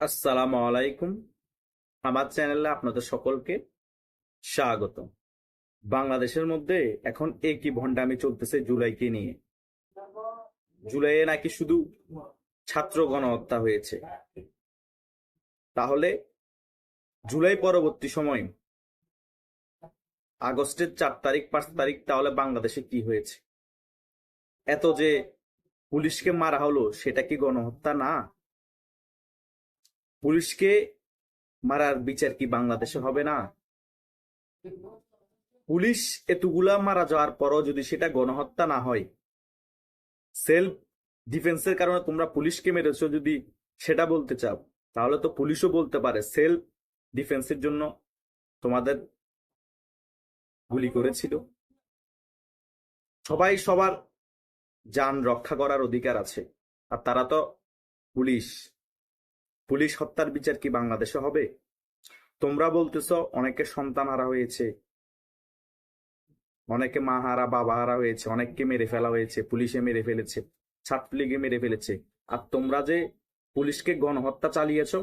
আসসালামু আলাইকুম। আমার চ্যানেলে আপনাদের সকলকে স্বাগত বাংলাদেশের মধ্যে এখন একই ভণ্ডামি চলতেছে জুলাইকে নিয়ে। জুলাইয়ে নাকি শুধু ছাত্র গণহত্যা হয়েছে। তাহলে জুলাই পরবর্তী সময়, আগস্টের চার তারিখ, পাঁচ তারিখ, তাহলে বাংলাদেশে কি হয়েছে? এত যে পুলিশকে মারা হলো, সেটা কি গণহত্যা? না। পুলিশকে মারার বিচার কি বাংলাদেশে হবে না? পুলিশ এতগুলা মারা যাওয়ার পরও যদি সেটা গণহত্যা না হয়, সেলফ ডিফেন্সের কারণে তোমরা পুলিশকে মেরেছো যদি সেটা বলতে চাও, তাহলে তো পুলিশও বলতে পারে, সেলফ ডিফেন্সের জন্য তোমাদের গুলি করেছিল। সবাই সবার যান রক্ষা করার অধিকার আছে, আর তারা তো পুলিশ। পুলিশ হত্যার বিচার কি বাংলাদেশে হবে? তোমরা বলতেছ অনেকে সন্তান হারা হয়েছে। অনেকে মা হারা বাবা হারা হয়েছে। অনেককে মেরে ফেলা হয়েছে, পুলিশে মেরে ফেলেছে, ছাত্রলীগে মেরে ফেলেছে। আর তোমরা যে পুলিশকে গণহত্যা চালিয়েছ,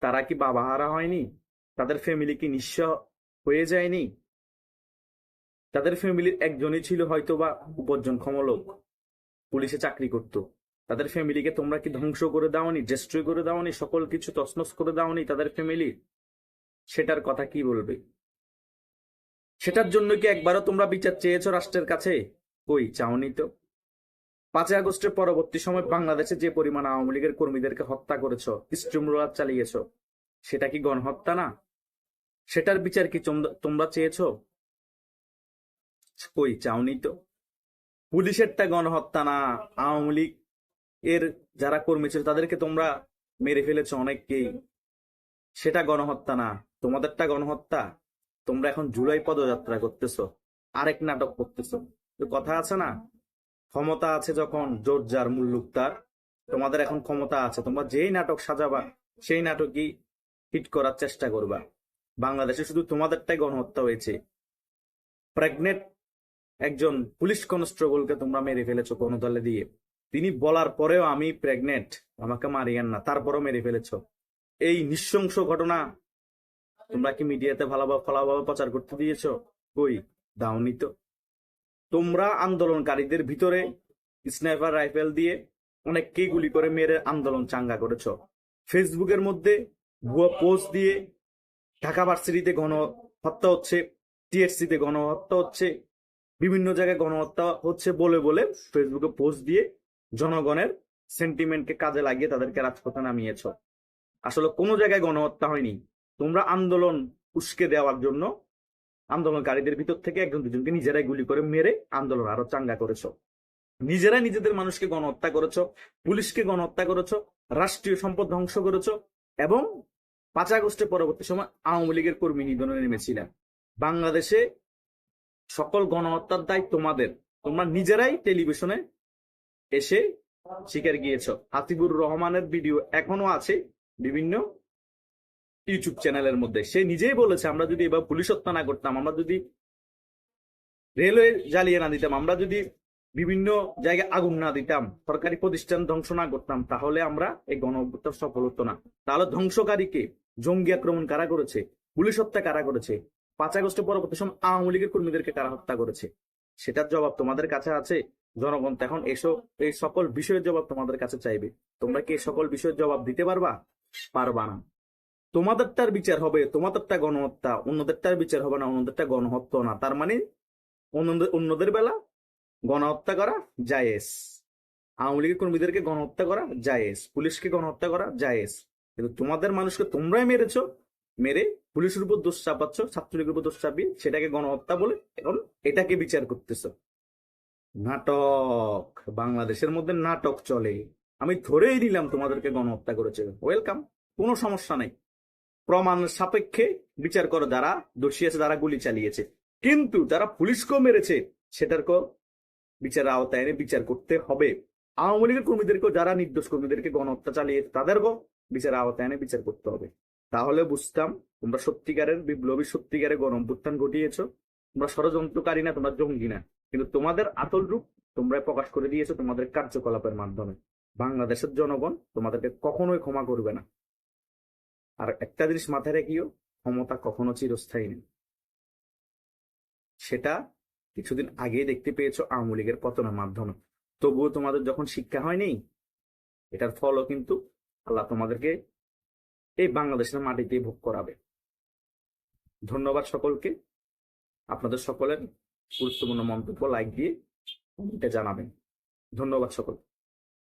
তারা কি বাবা হারা হয়নি? তাদের ফ্যামিলি কি নিঃস্ব হয়ে যায়নি? তাদের ফ্যামিলির একজনই ছিল হয়তো বা উপার্জনক্ষম লোক। পুলিশে চাকরি করতো। তাদের ফ্যামিলিকে তোমরা কি ধ্বংস করে দাওনি ডেস্ট্রয় করে দাওনি, সকল কিছু তছনছ করে দাওনি তাদের ফ্যামিলি সেটার কথা কি বলবে? সেটার জন্য কি একবারও তোমরা বিচার চেয়েছো রাষ্ট্রের কাছে? কই, চাওনি তো। পাঁচই আগস্টের পরবর্তী সময় বাংলাদেশে যে পরিমাণ আওয়ামী লীগের কর্মীদেরকে হত্যা করেছ স্ট্রিমরোলার চালিয়েছ, সেটা কি গণহত্যা না? সেটার বিচার কি তোমরা- চেয়েছো? কই, চাওনি তো। পুলিশের পুলিশেরটা গণহত্যা না, আওয়ামী লীগ এর যারা কর্মী ছিল, তাদেরকে তোমরা মেরে ফেলেছো অনেককেই। সেটা গণহত্যা না। তোমাদেরটা গণহত্যা। তোমরা এখন জুলাই পদযাত্রা করতেছো, আরেক নাটক করতেছো। কথা আছে না? ক্ষমতা আছে যখন জোর যার মুল্লুক তার তোমাদের এখন ক্ষমতা আছে। তোমরা যেই নাটক সাজাবা, সেই নাটকই হিট করার চেষ্টা করবা। বাংলাদেশে শুধু তোমাদেরটাই গণহত্যা হয়েছে। প্রেগনেন্ট একজন পুলিশ কনস্টেবলকে তোমরা মেরে ফেলেছো কোনো দলে দিয়ে। তিনি বলার পরেও আমি প্রেগনেন্ট আমাকে মারিয়েন না, তারপরও মেরে ফেলেছ। এই নৃশংস ঘটনা তোমরা কি মিডিয়াতে ভালোভাবে ফলাভাবে প্রচার করতে দিয়েছ? কই? দাওনি তো। তোমরা আন্দোলনকারীদের ভিতরে স্নাইপার রাইফেল দিয়ে অনেককেই গুলি করে মেরে আন্দোলন চাঙ্গা করেছ। ফেসবুকের মধ্যে ভুয়া পোস্ট দিয়ে ঢাকা ভার্সিটিতে গণ হত্যা হচ্ছে, টিএসসিতে গণহত্যা হচ্ছে, বিভিন্ন জায়গায় গণহত্যা হচ্ছে বলে বলে ফেসবুকে পোস্ট দিয়ে জনগণের সেন্টিমেন্টকে কাজে লাগিয়ে তাদেরকে রাজপথে নামিয়েছ। আসলে কোনো জায়গায় গণহত্যা হয়নি। তোমরা আন্দোলন উস্কে দেওয়ার জন্য আন্দোলনকারীদের ভিতর থেকে একজন দুজনকে নিজেরাই গুলি করে মেরে আন্দোলন আরও চাঙ্গা করেছ। নিজেরাই নিজেদের মানুষকে গণহত্যা করেছ, পুলিশকে গণহত্যা করেছ, রাষ্ট্রীয় সম্পদ ধ্বংস করেছ এবং পাঁচ আগস্টের পরবর্তী সময় আওয়ামী লীগের কর্মী নিধনে নেমেছিলেন। বাংলাদেশে সকল গণহত্যার দায় তোমাদের। তোমরা নিজেরাই টেলিভিশনে এসে শিকার গিয়েছ। হাতিবুর রহমানের ভিডিও এখনও আছে বিভিন্ন ইউটিউব চ্যানেলের মধ্যে। সে নিজেই বলেছে, আমরা যদি এবার পুলিশ হত্যা না করতাম, আমরা যদি রেলওয়ে জ্বালিয়ে না দিতাম, আমরা যদি বিভিন্ন জায়গায় আগুন না দিতাম, সরকারি প্রতিষ্ঠান ধ্বংস না করতাম, তাহলে আমরা এই গণ সফল হতো না। তাহলে ধ্বংসকারীকে জঙ্গি আক্রমণ কারা করেছে? পুলিশ হত্যা কারা করেছে? পাঁচ আগস্টের পরবর্তী সময় আওয়ামী লীগের কর্মীদেরকে কারা হত্যা করেছে? সেটার জবাব তোমাদের কাছে আছে। জনগণ এখন এসো এই সকল বিষয়ের জবাব তোমাদের কাছে চাইবে। তোমরা কি সকল বিষয়ের জবাব দিতে পারবা? পারবা না। তোমাদেরটার বিচার হবে, তোমাদেরটা গণহত্যা, অন্যদেরটার বিচার হবে না, অন্যদেরটা গণহত্যা না। তার মানে অন্যদের বেলা গণহত্যা করা জায়েজ। আওয়ামী লীগের কর্মীদেরকে গণহত্যা করা জায়েজ। পুলিশকে গণহত্যা করা জায়েজ। কিন্তু তোমাদের মানুষকে তোমরাই মেরেছ, মেরে পুলিশের উপর দোষ চাপাচ্ছ, ছাত্রলীগের উপর দোষ চাপিয়ে সেটাকে গণহত্যা বলে এখন এটাকে বিচার করতেছো। নাটক, বাংলাদেশের মধ্যে নাটক চলে। আমি ধরেই দিলাম তোমাদেরকে গণহত্যা করেছে। ওয়েলকাম কোনো সমস্যা নেই। প্রমাণ সাপেক্ষে বিচার করো যারা দোষী আছে, যারা গুলি চালিয়েছে। কিন্তু যারা পুলিশকেও মেরেছে, সেটারকেও বিচারের আওতায় এনে বিচার করতে হবে। আওয়ামী লীগের কর্মীদেরকেও, যারা নির্দোষ কর্মীদেরকে গণহত্যা চালিয়ে তাদেরকেও বিচারের আওতায় এনে বিচার করতে হবে। তাহলে বুঝতাম, তোমরা সত্যিকারের বিপ্লবী, সত্যিকারের গণ অভ্যুত্থান ঘটিয়েছো। তোমরা ষড়যন্ত্রকারী না, তোমরা জঙ্গি না। কিন্তু তোমাদের আতল রূপ তোমরা প্রকাশ করে দিয়েছ তোমাদের কার্যকলাপের মাধ্যমে। বাংলাদেশের জনগণ তোমাদেরকে কখনোই ক্ষমা করবে না। আর একটা জিনিস মাথায় রেখিও, ক্ষমতা কখনো চিরস্থায়ী নেই। সেটা কিছুদিন আগেই দেখতে পেয়েছ আওয়ামী লীগের পতনের মাধ্যমে। তবুও তোমাদের যখন শিক্ষা হয়নি, এটার ফলও কিন্তু আল্লাহ তোমাদেরকে এই বাংলাদেশের মাটিতে ভোগ করাবে। ধন্যবাদ সকলকে। আপনাদের সকলের গুরুত্বপূর্ণ মন্তব্য লাইক দিয়ে কমেন্টে জানাবেন। ধন্যবাদ সকল